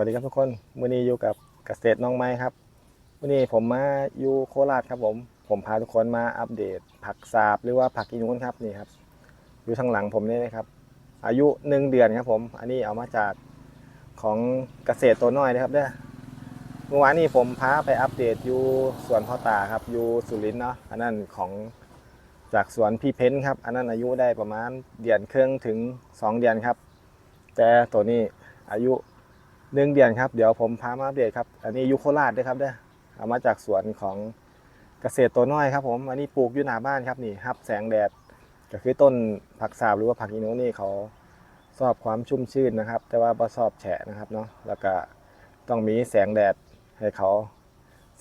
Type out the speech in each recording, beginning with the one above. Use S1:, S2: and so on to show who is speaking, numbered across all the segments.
S1: วัสดีครับทุกคนวันนี้อยู่กับเกษตรน้องไม้ครับวันนี้ผมมาอยู่โคราชครับผม ผมพาทุกคนมาอัปเดต ผักสาบหรือว่าผักอีนูนครับนี่ครับ อยู่ทางหลังผมนี่นะครับ อายุหนึ่งเดือนครับผม อันนี้เอามาจากของเกษตรตัวน้อยนะครับเด้อเมื่อวานนี้ผมพาไปอัปเดตอยู่สวนพ่อตาครับอยู่สุรินทร์เนาะอันนั้นของจากสวนพี่เพ้นครับ อันนั้นอายุได้ประมาณเดือนครึ่งถึงสองเดือนครับ แต่ตัวนี้อายุ หนึ่งเดือนครับเดี๋ยวผมพามาอัปเดตครับ อันนี้ยูโคราชด้วยครับเด้อเอามาจากสวนของเกษตรตัวน้อยครับผมอันนี้ปลูกอยู่หน้าบ้านครับนี่รับแสงแดดก็คือต้นผักสาบหรือว่าผักอีโนนี่เขาชอบความชุ่มชื่นนะครับ แต่ว่าบ่ชอบแฉะนะครับเนาะแล้วก็ต้องมีแสงแดดให้เขา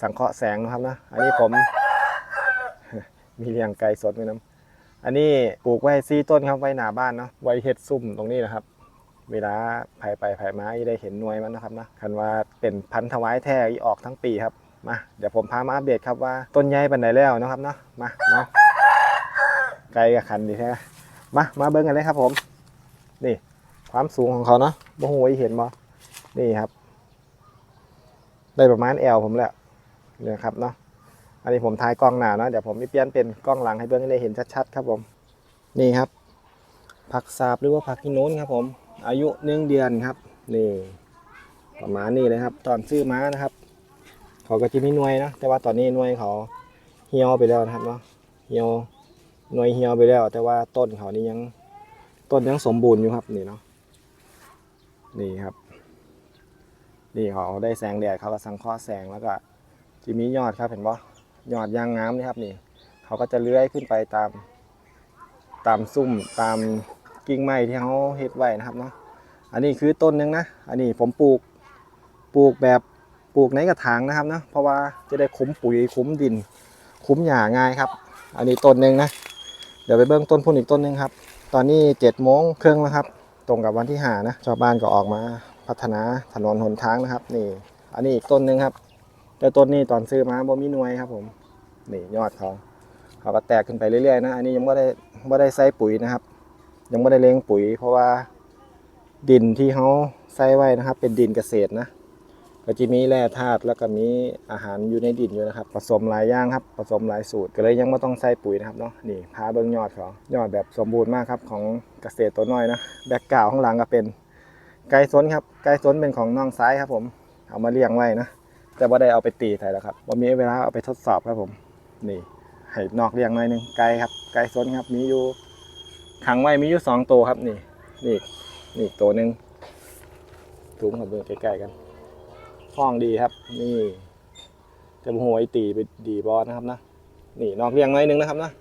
S1: สังเคราะห์แสงนะครับนะอันนี้ผมมีเลี้ยงไก่สดไว้น้ำอันนี้ปลูกไว้ซีต้นครับไว้หน้าบ้านเนาะไว้เฮ็ดซุ่มตรงนี้นะครับ เวลาภายไปภายมาอีได้เห็นหน่วยมันนะครับนะคันว่าเป็นพันธุ์ถวายแท้อีออกทั้งปีครับมาเดี๋ยวผมพามาอัปเดตครับว่าต้นใหญ่ปันไหนแล้วนะครับเนาะมาเนาะไกลกับคันดีแท้มามาเบิ้งกันเลยครับผม นี่ ความสูงของเขาเนาะบ่ฮู้ว่าเห็นบ่นี่ครับ ได้ประมาณแอลผมแล้วเนี่ยครับเนาะอันนี้ผมถ่ายกล้องหน้าเนาะเดี๋ยวผมมีเปลี่ยนเป็นกล้องหลังให้เบิ้งได้เห็นชัดๆครับผม นี่ครับผักสาบหรือว่าผักกินโน้นครับผม อายุหนึ่งเดือนครับ นี่ประมาณนี้เลยครับ ตอนซื้อม้านะครับ เขาก็จะมีหน่วยนะแต่ว่าตอนนี้หน่วยเขาเหี่ยวไปแล้วนะครับเนาะเหี่ยวหน่วยเหี่ยวไปแล้ว แต่ว่าต้นเขานี่ยังต้นยังสมบูรณ์อยู่ครับนี่เนาะนี่ครับ นี่เขาได้แสงแดดเขาก็สังเคราะห์แสงแล้วก็จะมียอดครับเห็นปะยอดยางงามนี่ครับนี่ เขาก็จะเลื้อยขึ้นไปตาม ตามซุ่มตาม กิ่งไม้ที่เขาเฮ็ดไว้นะครับเนาะอันนี้คือต้นหนึงนะ อันนี้ผมปลูกปลูกแบบปลูกในกระถางนะครับเนาะเพราะว่าจะได้คุ้มปุ๋ยคุ้มดิน คุ้มหญ้าง่ายครับ อันนี้ต้นหนึ่งนะ เดี๋ยวไปเบิ้องต้นพุ่นอีกต้นหนึ่งครับ ตอนนี้เจ็ดโมงครึ่งแล้วครับ ตรงกับวันที่หานะชาวบ้านก็ออกมาพัฒนาถนนหนทางนะครับ นี่ อันนี้อีกต้นหนึ่งครับ แต่ต้นนี้ตอนซื้อมาบ่มีหน่วยครับ ผมนี่ยอดเขาเขาก็แตกขึ้นไปเรื่อยๆนะ อันนี้ยังไม่ได้ไม่ได้ใส่ปุ๋ยนะครับ ยังไม่ได้เลี้ยงปุ๋ย เพราะว่าดินที่เขาใส่ไว้นะครับ เป็นดินเกษตรนะก็จะมีแร่ธาตุแล้วก็มีอาหารอยู่ในดินอยู่นะครับ ผสมหลายอย่างครับ ผสมหลายสูตรก็เลยยังไม่ต้องใส่ปุ๋ยนะครับเนาะนี่พาเบิ้งยอดเขายอดแบบสมบูรณ์มากครับของเกษตรตัวน้อยนะแบกกราวข้างหลังก็เป็นไก่สนครับไก่สนเป็นของน้องซ้ายครับ ผมเอามาเลี้ยงไว้นะแต่ว่าได้เอาไปตีไทยแล้วครับว่ามีเวลาเอาไปทดสอบครับผม นี่ให้นอกเรียงหน่อยนึงไก่ครับไก่สนครับมีอยู่ ขังไว้มีอยู่สองตัวครับนี่นี่นี่ตัวหนึ่งถุงกับเบอร์ใกล้ๆกันห้องดีครับ นี่จะหัวไอตีไปดีบอสนะครับนะนี่นอกเรียงหน่อยนึงนะครับนะ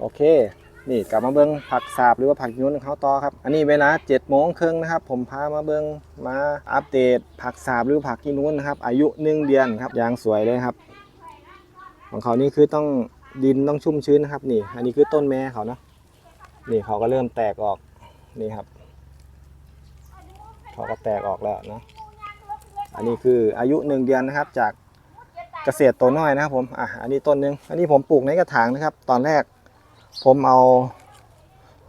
S1: โอเค นี่กลับมาเบิ้งผักสาบหรือว่าผักยุ้นเขาต่อครับ อันนี้เวลา7จ็ดโมงครึ่งนะครับ ผมพามาเบิ้งมาอัปเดตผักสาบหรือผักกินุ้นนะครับ อายุหนึ่งเดือนครับยางสวยเลยครับ ของเขานี่คือต้องดินต้องชุ่มชื้นนะครับนี่ อันนี้คือต้นแม่เขานะ นี่เขาก็เริ่มแตกออกนี่ครับเขาก็แตกออกแล้วนะอันนี้คืออายุหนึ่งเดือนนะครับจากเกษตรตัวน้อยนะครับผมอะอันนี้ต้นหนึงอันนี้ผมปลูกในกระถางนะครับ ตอนแรก ผมเอา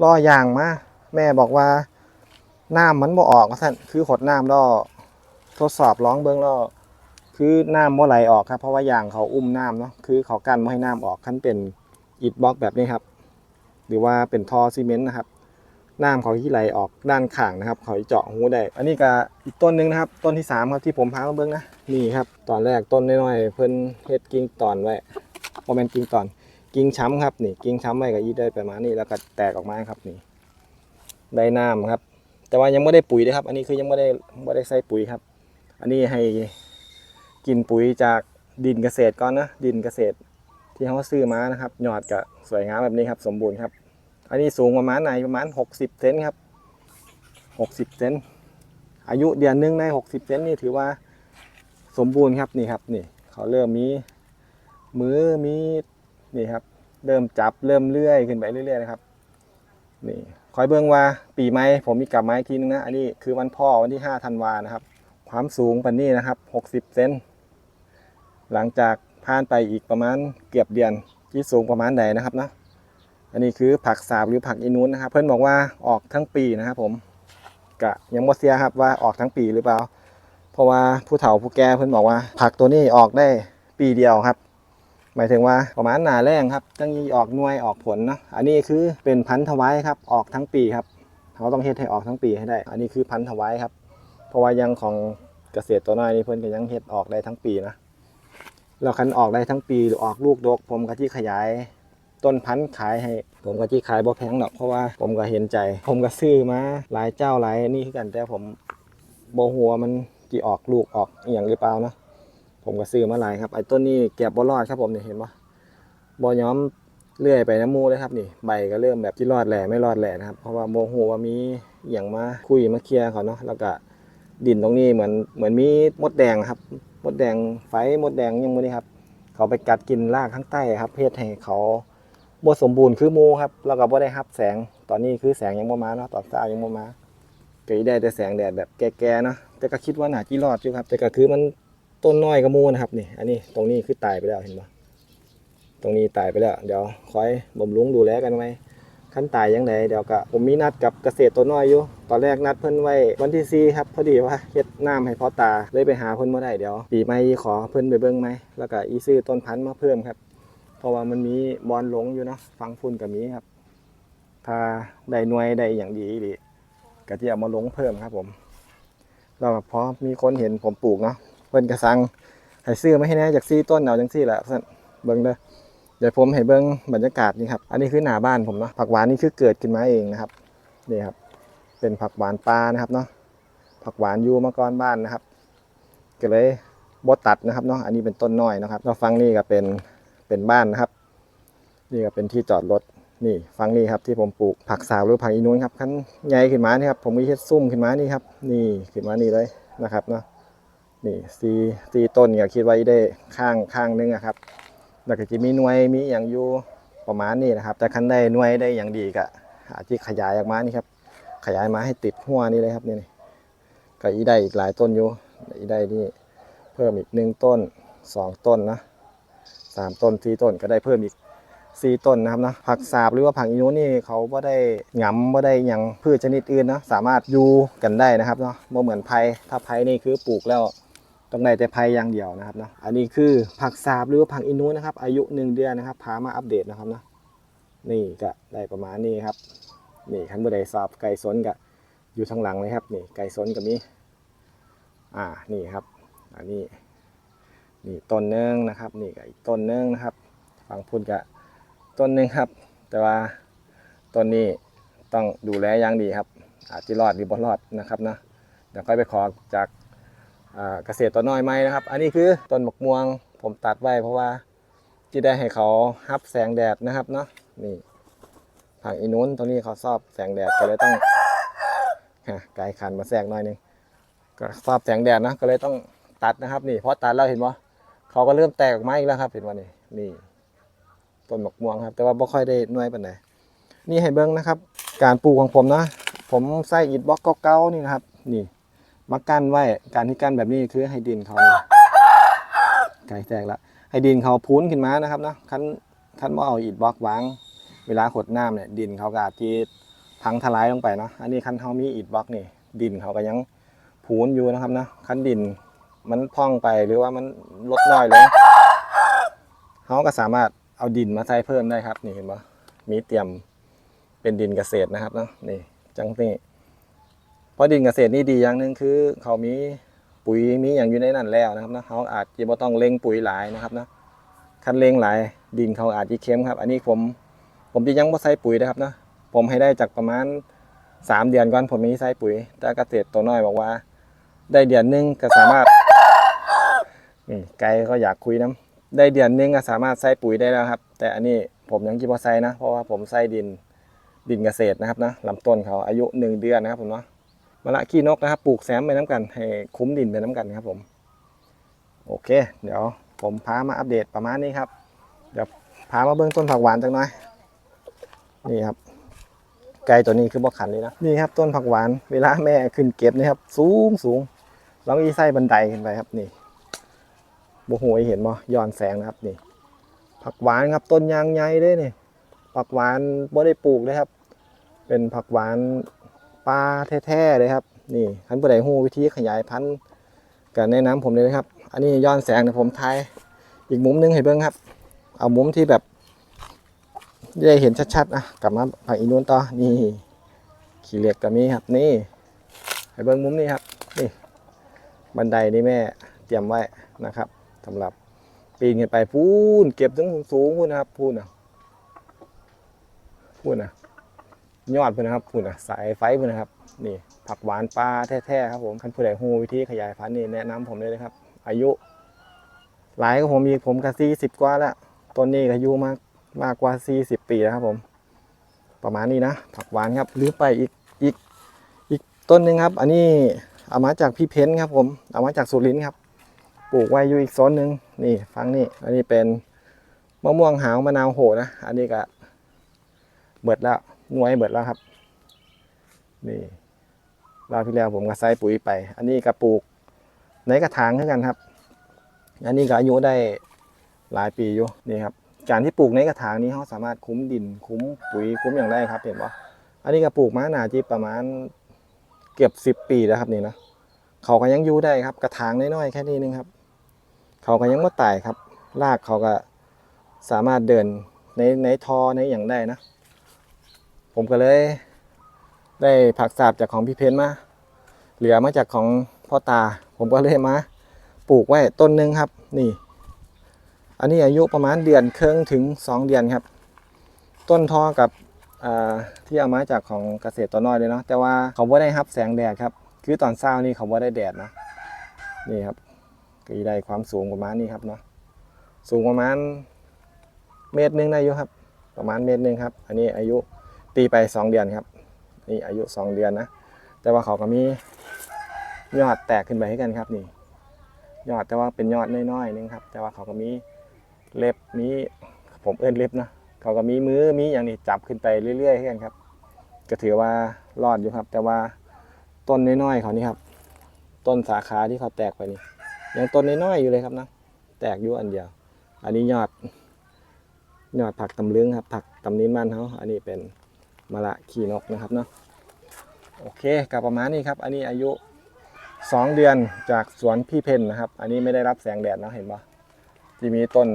S1: ล่อยางมาแม่บอกว่าน้ำมันบ่ออกท่านคือหดน้ำล่อทดสอบร้องเบิ้องล่อคือน้ำบ่ไหลออกครับเพราะว่ายางเขาอุ้มน้ำเนาะคือเขากั้นไม่ให้น้ำออกขั้นเป็นอิฐบล็อกแบบนี้ครับ หรือว่าเป็นท่อซีเมนต์นะครับน้ำเขาที่ไหลออกด้านข้างนะครับ เขาเจาะหูได้อันนี้ก็อีกต้นหนึ่งนะครับ ต้นที่สามครับที่ผมพามาเบิ้งนะนี่ครับ ตอนแรกต้นน้อยๆเพิ่นเฮ็ดกิ่งตอนไว้โมเมนกิ่งตอน กิ่งช้ำครับนี่กิ่งช้ำไว้ก็ยีได้ประมาณนี้แล้วก็แตกออกมาครับนี่ได้น้ำครับ แต่ว่ายังไม่ได้ปุ๋ยนะครับ อันนี้คือยังไม่ได้ไม่ได้ใส่ปุ๋ยครับ อันนี้ให้กินปุ๋ยจากดินเกษตรก่อนนะดินเกษตรที่เขาซื้อมานะครับหยอดก็สวยงามแบบนี้ครับ สมบูรณ์ครับ อันนี้สูงประมาณไหนประมาณ 60เซนครับ 60เซนอายุเดือนหนึงใน 60เซนนี่ถือว่าสมบูรณ์ครับนี่ครับนี่เขาเริ่มมีมือมีนี่ครับ เริ่มจับเริ่มเลื่อยขึ้นไปเรื่อยๆนะครับนี่คอยเบิ่งว่าปีใหม่ผมมีกลับมาอีกทีนึงนะอันนี้คือวันพ่อวันที่5ธันวานะครับ ความสูงปันนี้นะครับ 60เซนหลังจากผ่านไปอีกประมาณเกือบเดือนที่สูงประมาณใดนะครับนะ อันนี้คือผักสาบหรือผักอีนูนนะครับ เพื่อนบอกว่าออกทั้งปีนะครับผมกะยังบ่เสียครับว่าออกทั้งปีหรือเปล่า เพราะว่าผู้เฒ่าผู้แก่เพิ่อนบอกว่า ผักตัวนี้ออกได้ปีเดียวครับ หมายถึงว่าประมาณหนาแรงครับตั้งยี่ออกหน่วยออกผลเนาะอันนี้คือเป็นพันธุ์ถวายครับออกทั้งปีครับเขาต้องเฮ็ดให้ออกทั้งปีให้ได้ อันนี้คือพันธุ์ถวายครับ เพราะว่ายังของเกษตรตัวน้อยนี่เพิ่อนก็ยังเฮ็ดออกได้ทั้งปีนะแล้วคันออกได้ทั้งปีหรือออกลูกดกผมก็ที่ขยาย ต้นพันธุ์ขายให้ ผมก็ที่ขายบ่แพงหรอกเพราะว่าผมก็เห็นใจ ผมก็ซื้อมาหลายเจ้าหลายนี่คือกันแต่ผมบ่หัวมันสิออกลูกออกอย่างหรือเปล่านะผมก็ซื้อมาหลายครับไอ้ต้นนี้แก็บบอรอดครับผมเนี่ยเห็นปะบอย้อมเลื่อยไปน้ำมูเลยครับนี่ใบก็เริ่มแบบที่รอดแหล่ไม่รอดแหล่นะครับเพราะว่าโมโหว่ามีอย่างมาคุยมาเคลียร์เขาเนาะแล้วก็ดินตรงนี้เหมือนเหมือนมีมดแดงครับ มดแดงไฟมดแดงยังไม่ได้ครับ เขาไปกัดกินรากข้างใต้ครับ เพศให้เขา บ่สมบูรณ์คือมูครับแล้วก็บ่ได้รับแสงตอนนี้คือแสงยังบ่มาเนาะตอนเช้ายังบ่มาก็ได้แต่แสงแดดแบบแก่ๆเนาะแต่ก็คิดว่าหนาจีรอดอยู่ครับ แต่ก็คือมันต้นน้อยกระมูนะครับนี่ อันนี้ตรงนี้คือตายไปแล้วเห็นปะตรงนี้ตายไปแล้วเดี๋ยวคอยบ่มลุงดูแลกันไหมขั้นตายยังไงเดี๋ยวก็ผมมีนัดกับเกษตรตัวน้อยอยู่ตอนแรกนัดเพิ่นไว้วันที่สี่ครับพอดีว่าเฮ็ดน้ำให้พ่อตาเลยไปหาเพิ่นเมื่อได้เดี๋ยวปีใหม่ขอเพิ่นไปเบิ่งไหมแล้วก็อีซื้อต้นพันธุ์มาเพิ่มครับ เพราะว่ามันมีบอลหลงอยู่เนาะฟังฝุ่นกับมีครับ ถ้าได้หน่วยได้อย่างดีดีก็จะเอามาลงเพิ่มครับ ผมแล้วก็พอมีคนเห็นผมปลูกเนาะเพิ่นก็สั่งให้ซื้อมาให้แน่จากซี่ต้นเอาจังซี่แหละซั่นเบิ่งเด้อเดี๋ยวผมให้เบิ่งบรรยากาศนี่ครับอันนี้คือหน้าบ้านผมเนาะผักหวานนี่คือเกิดขึ้นมาเองนะครับนี่ครับ เป็นผักหวานปลานะครับเนาะผักหวานอยู่มาก่อนบ้านนะครับ ก็เลยบ่ตัดนะครับเนาะอันนี้เป็นต้นน้อยนะครับแล้วฟังนี่ก็เป็น เป็นบ้านนะครับ นี่ก็เป็นที่จอดรถนี่ฟังนี่ครับที่ผมปลูกผักสาวหรือผักอีนูนครับขั้นใหญ่ขึ้นมานี่ครับผมมีเฮ็ดซุ่มขึ้นมานี่ครับ นี่ขึ้นมานี่เลยนะครับเนาะนี่ซีซีต้นก็คิดไว้ได้ข้างข้างนึงอะครับแล้วก็จะมีหน่วยมีอย่างอยู่ประมาณนี้นะครับ แต่คันได้หน่วยได้อย่างดีก็อาจจะขยายออกมานี่ครับ ขยายมาให้ติดหัวนี่เลยครับนี่ก็อีได้อีกหลายต้นอยู่อีได้นี่เพิ่มอีกหนึ่งต้นสองต้นนะ สามต้นสี่ต้นก็ได้เพิ่มอีกสี่ต้นนะครับนะผักสาบหรือว่าผักอีโนนี่เขาไ่ได้หงำไ่ได้ยังพืชชนิดอื่นนะสามารถอยู่กันได้นะครับเนาะบ่เหมือนไผ่ถ้าไผ่นี่คือปลูกแล้วต้องได้แต่ไผ่อย่างเดียวนะครับเนาะอันนี้คือผักสาบหรือว่าผักอินูนะครับ อายุหนึ่งเดือนนะครับพามาอัปเดตนะครับเนาะนี่ก็ได้ประมาณนี้ครับนี่ขันบไดสอบไก่สนกับอยู่ทางหลังเลยครับนี่ไก่สนกับนี้อ่านี่ครับ อันนี้ นี่ต้นนึงนะครับ นี่ก็อีกต้นนึงนะครับฝั่งพุ่นกับต้นนึงครับ แต่ว่าต้นนี้ต้องดูแลอย่างดีครับ อาจจะรอดหรือบ่รอดนะครับนะเดี๋ยวค่อยไปขอจากเกษตรตัวน้อยไหมนะครับ อันนี้คือต้นมะม่วงผมตัดไว้เพราะว่าที่ได้ให้เขาฮับแสงแดดนะครับเนาะนี่ผักอีนุ้นตรงนี้เขาชอบแสงแดดก็เลยต้องฮะไกลขันมาแทรกหน่อยนึงก็ชอบแสงแดดนะก็เลยต้องตัดนะครับ นี่เพราะตัดแล้วเห็นว่า เขาก็เริ่มแตกออกมาอีกแล้วครับเห็นว่านี่นี่ต้นหมะม่วงครับ แต่ว่าไม่ค่อยได้น่วยปานใดนี่ให้เบิ้งนะครับ การปลูกของผมนะผมใส่อิฐบล็อกเก่าๆนี่นะครับ นี่มากั้นไว้การที่กั้นแบบนี้คือให้ดินเขาไก่แตกละให้ดินเขาพุ้นขึ้นมานะครับเนาะคันคันว่าเอาอิฐบล็อกวางเวลาขดน้ำเนี่ยดินเขาก็อาจจะพังทลายลงไปเนาะอันนี้คันเขามีอิฐบล็อกนี่ ดินเขาก็ยังพูนอยู่นะครับนะคันดิน มันพองไปหรือว่ามันลดน้อยลงเขาก็สามารถเอาดินมาใส่เพิ่มได้ครับ นี่เห็นปะมีเตรียมเป็นดินเกษตรนะครับเนาะนี่จังนี่เพราะดินเกษตรนี่ดีอย่างหนึ่งคือ เขามีปุ๋ยมีอย่างอยู่ในนั้นแล้วนะครับนะเขาอาจจะบ่ต้องเล็งปุ๋ยหลายนะครับนะคันเล็งหลายดินเขาอาจจะเค็มครับ อันนี้ผมผมจะยังบ่ใส่ปุ๋ยนะครับนะผมให้ได้จากประมาณสามเดือนก่อนผมมีใส่ปุ๋ย แต่เกษตรตัวน้อยบอกว่า ได้เดือนหนึงก็สามารถ ไกลก็อยากคุยน้ำได้เดือนนึงก็สามารถใส่ปุ๋ยได้แล้วครับ แต่อันนี้ผมยังกิบ่ใส่นะ เพราะว่าผมใส่ดินดินเกษตรนะครับนะลำต้นเขาอายุหนึ่งเดือนนะครับผมเนาะมะละขี้นกนะครับ ปลูกแซมไปน้ำกัน ให้คุ้มดินไปน้ำกันครับผม โอเค เดี๋ยวผมพามาอัปเดตประมาณนี้ครับ เดี๋ยวพามาเบื้องต้นผักหวานจังหน่อย นี่ครับ ไก่ตัวนี้คือบ่ขันเลยนะ นี่ครับ ต้นผักหวาน เวลาแม่ขึ้นเก็บนี่ครับ สูงสูงลองอีไส้บันไดขึ้นไปครับนี่ บโหยเห็นบ่ย้อนแสงนะครับนี่ผักหวานครับต้นยางใหญ่เลยนี่ผักหวานบ่ได้ปลูกเลยครับ เป็นผักหวานปลาแท้ๆเลยครับ นี่คันผู้ใดฮู้วิธีขยายพันธุ์ก็แนะนำผมเลยนะครับ อันนี้ย้อนแสงเดี๋ยวผมถ่ายอีกมุมหนึงให้เบิ่งครับ เอามุมที่แบบได้เห็นชัดๆนะกลับมาผักอีนูนต่อนี่ขี้เหล็กก็มีครับ นี่ให้เบิ่งมุมนี้ครับนี่บันไดนี่แม่เตรียมไว้นะครับ สำหรับปีนขึ้นไปพูนเก็บถึงสูงพูนนะครับพูนนะพูนนะยอดพูนนะครับพูนนะสายไฟพูนนะครับ นี่ผักหวานปลาแท้ๆครับผมคันผู้ใดฮู้วิธีขยายพันธุ์นี่แนะนำผมเลยนะครับ อายุ หลายก็ผมอีกผมก็สี่สิบกว่าแล้วต้นนี้ก็อายุมากมากกว่าสี่สิบปีแล้วครับผม ประมาณนี้นะผักหวานครับลืมไปอีกอีกอีกต้นนึงครับ อันนี้เอามาจากพี่เพ้นครับผมเอามาจากสุรินทร์ครับ ปลูกไว้อยู่อีกโซนหนึ่งนี่ฟังนี่ อันนี้เป็นมะม่วงหาวมะนาวโหนะ อันนี้ก็เบิดแล้วหน่วยเบิดแล้วครับ นี่ราวที่แล้วผมก็ใส่ปุ๋ยไป อันนี้ก็ปลูกในกระถางเหมือนกันครับ อันนี้ก็อายุได้หลายปีอยู่นี่ครับ การที่ปลูกในกระถางนี้เขาสามารถคุ้มดิน คุ้มปุ๋ยคุ้มอย่างได้ครับ เห็นปะอันนี้ก็ปลูกมาหนาจีประมาณเกือบสิบปีแล้วครับนี่นะเขาก็ยังอยู่ได้ครับ กระถางน้อยๆแค่นี้นึงครับ เขาก็ยังไม่ตายครับรากเขาก็สามารถเดินในในทอในอย่างได้นะ ผมก็เลยได้ผักสาบจากของพี่เพนมา เหลือมาจากของพ่อตา ผมก็เลยมาปลูกไว้ต้นหนึ่งครับ นี่ อันนี้อายุประมาณเดือนครึ่งถึง 2 เดือนครับ ต้นทอกับที่เอามาจากของเกษตรตัวน้อยเลยเนาะแต่ว่าเขาไม่ได้รับแสงแดดครับ คือตอนเช้านี่เขาไม่ได้แดดนะนี่ครับ ก็ได้ความสูงประมาณนี้ครับเนาะสูงประมาณเมตรหนึงได้อยู่ครับ ประมาณเมตรหนึงครับ อันนี้อายุตีไป 2 เดือนครับ นี่อายุ 2 เดือนนะ แต่ว่าเขาก็มียอดแตกขึ้นไปให้กันครับนี่ ยอดแต่ว่าเป็นยอดน้อยๆนึงครับ แต่ว่าเขาก็มีเล็บมีผมเอื้นเล็บนะเขาก็มีมือมีอย่างนี้จับขึ้นไปเรื่อยๆให้กันครับ ก็ถือว่ารอดอยู่ครับ แต่ว่าต้นน้อยๆเขานี่ครับ ต้นสาขาที่เขาแตกไปนี่ ยังต้นน้อยๆอยู่เลยครับนะแตกอยู่อันเดียว อันนี้ยอดยอดผักตำลึงครับ ผักตำนิ้นบ้านเขาอันนี้เป็นมะละขี่นกนะครับเนาะโอเคกับประมาณนี้ครับ อันนี้อายุ 2 เดือนจากสวนพี่เพนนะครับ อันนี้ไม่ได้รับแสงแดดนะเห็นปะที่มีต้น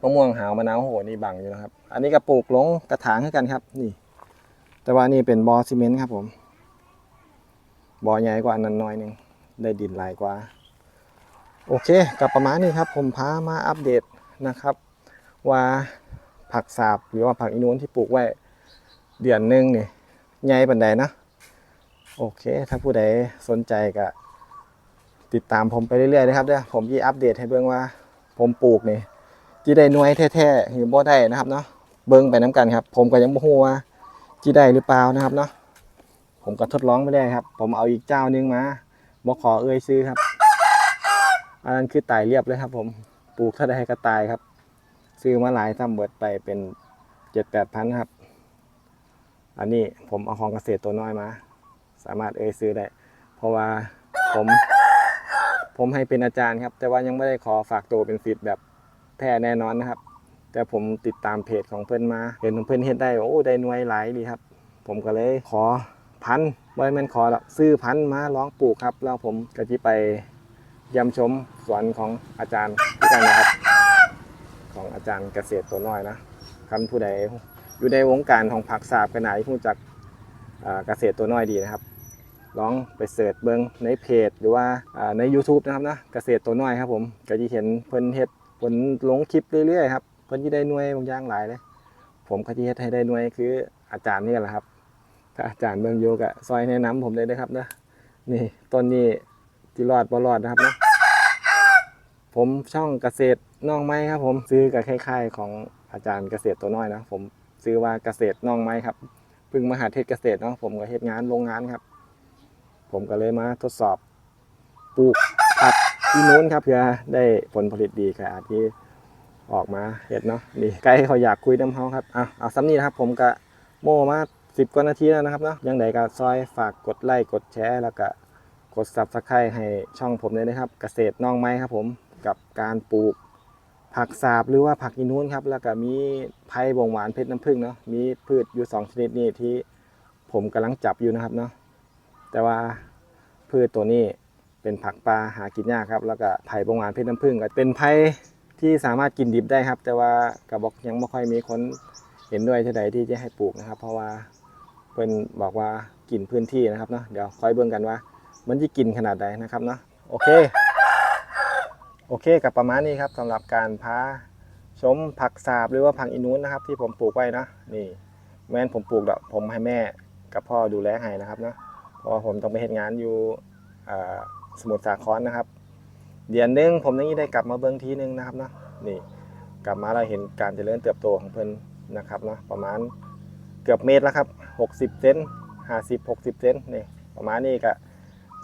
S1: มะม่วงหาวมะนาวโหนี่บังอยู่นะครับ อันนี้ก็ปลูกลงกระถางให้กันครับ นี่ แต่ว่านี่เป็นบอซีเมนต์ครับผมบอใหญ่กว่าอันนั้นน้อยหนึงได้ดินหลายกว่า โอเคกับประมาณนี้ครับ ผมพามาอัปเดตนะครับ ว่าผักสาบหรือว่าผักอีนูนที่ปลูกไว้เดือนหนึ่งนี่ใหญ่ปันใดนะ โอเค ถ้าผู้ใดสนใจก็ติดตามผมไปเรื่อยๆนะครับเด้อผมยี่อัปเดตให้เบิ่งว่า ผมปลูกนี่จีได้หน่วยแท้ๆหรือบ่ได้นะครับเนาะเบิ่งไปน้กันครับ ผมก็ยังบ่ฮู้ว่าจีได้หรือเปล่านะครับเนาะผมก็ทดลองไม่ได้ครับ ผมเอาอีกเจ้านึงมาบ่ขอเอ่ยซื้อครับ อันนั้นคือตายเรียบเลยครับ ผมปลูกเท่าใดก็ตายครับ ซื้อมาหลายทำเบิดไปเป็นเจ็ดแปดพันครับ อันนี้ผมเอาของเกษตรตัวน้อยมา สามารถเอ่ยซื้อได้ เพราะว่าผมผมให้เป็นอาจารย์ครับ แต่ว่ายังไม่ได้ขอฝากตัวเป็นศิษย์แบบแท้แน่นอนนะครับ แต่ผมติดตามเพจของเพื่อนมาเห็นเพื่อนเฮ็ดได้โอ้ได้หน่วยหลายดีครับ ผมก็เลยขอพันไว้มันขอซื้อพันมาลองปลูกครับ แล้วผมก็จะไป เยี่ยมชมสวนของอาจารย์ด้วยกันนะครับ ของอาจารย์เกษตรตัวน้อยนะคันผู้ใดอยู่ในวงการของผักสาบกันไหนผู้จักเกษตรตัวน้อยดีนะครับ ลองไปเสิร์ชเบิ้งในเพจ หรือว่าใน YouTube นะครับนะเกษตรตัวน้อยครับผมก็จะเห็นเพิ่นเฮ็ดเพิ่นลงคลิปเรื่อยๆครับเพิ่นที่ได้หน่วยบางอย่างหลายเลย ผมก็จะเฮ็ดให้ได้หน่วยคืออาจารย์นี่แหละครับ ถ้าอาจารย์เบิ่งอยู่ก็ซอยแนะนำผมเลยนะครับนะนี่ต้นนี้ ที่รอดบ่รอดนะครับนะผมช่องเกษตรน้องไม้ครับ ผมซื้อกับคล้ายๆของอาจารย์เกษตรตัวน้อยนะผมซื้อว่าเกษตรน้องไม้ครับเพึ่งมาหาเทศเกษตรเนาะผมก็เฮ็ดงานโรงงานครับ ผมก็เลยมาทดสอบปลูกผักที่นู้นครับเพื่อได้ผลผลิตดีกับที่ออกมาเฮ็ดเนาะนี่ไกด์เขาอยากคุยน้ำเฮาครับอะเอาซ้ำนี้นะครับ ผมก็โม่มาสิบกว่านาทีแล้วนะครับเนาะยังไงก็ซอยฝากกดไลค์กดแชร์แล้วก็ กด subscribe ให้ช่องผมเลยนะครับ เกษตรน้องไม้ครับผมกับการปลูกผักสาบหรือว่าผักอีนูนครับ แล้วก็มีไผ่บงหวานเพชรน้ำผึ้งเนาะมีพืชอยู่สองชนิดนี้ที่ผมกำลังจับอยู่นะครับเนาะแต่ว่าพืชตัวนี้เป็นผักปลาหากินยากครับ แล้วก็ไผ่บงหวานเพชรน้ำผึ้งก็เป็นไผ่ที่สามารถกินดิบได้ครับ แต่ว่ากระบอกยังไม่ค่อยมีคนเห็นด้วยเท่าใดที่จะให้ปลูกนะครับ เพราะว่าเพิ่นบอกว่ากินพื้นที่นะครับเนาะเดี๋ยวค่อยเบิ่งกันว่า มันจะกินขนาดใดนะครับเนาะโอเค โอเคกับประมาณนี้ครับสำหรับการพาชมผักสาบหรือว่าผักอินูนนะครับ ที่ผมปลูกไว้นะนี่แม่นผมปลูกดอกผมให้แม่กับพ่อดูแลให้นะครับเนาะเพราะว่าผมต้องไปเห็นงานอยู่สมุทรสาครนะครับ เดือนหนึงผมยังได้กลับมาเบิ้องทีนึงนะครับเนาะนี่กลับมาเราเห็นการเจริญเติบโตของเพิ่นนะครับเนาะประมาณเกือบเมตรแล้วครับ 60 เซน50 60 เซนนี่ประมาณนี้ก็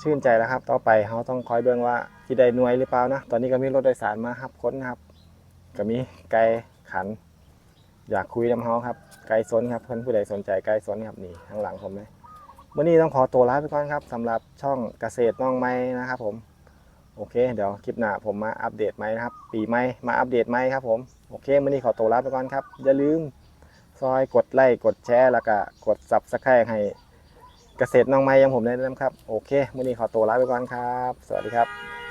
S1: ชื่นใจแล้วครับ ต่อไปเขาต้องคอยเบิ่งว่าที่ได้หน่วยหรือเปล่านะ ตอนนี้ก็มีรถโดยสารมาครับค้นนะครับ ก็มีไก่ขัน อยากคุยนำเขาครับ ไก่สนครับเพื่อนผู้ใดสนใจไก่สนครับนี่ข้างหลังผมเลยวันนี้ต้องขอตัวลาไปก่อนครับสำหรับช่องเกษตรน้องไม้นะครับ ผม โอเค เดี๋ยวคลิปหน้าผมมาอัปเดตไหมนะครับ ปีใหม่มาอัปเดตไหมครับผมโอเควันนี้ขอตัวลาไปก่อนครับอย่าลืมซอยกดไลค์กดแชร์แล้วก็กด subscribe ให้ เกษตรน้องไม้ยังผมได้นะครับ โอเคมื่อนี้ขอตัวลาไปก่อนครับ สวัสดีครับ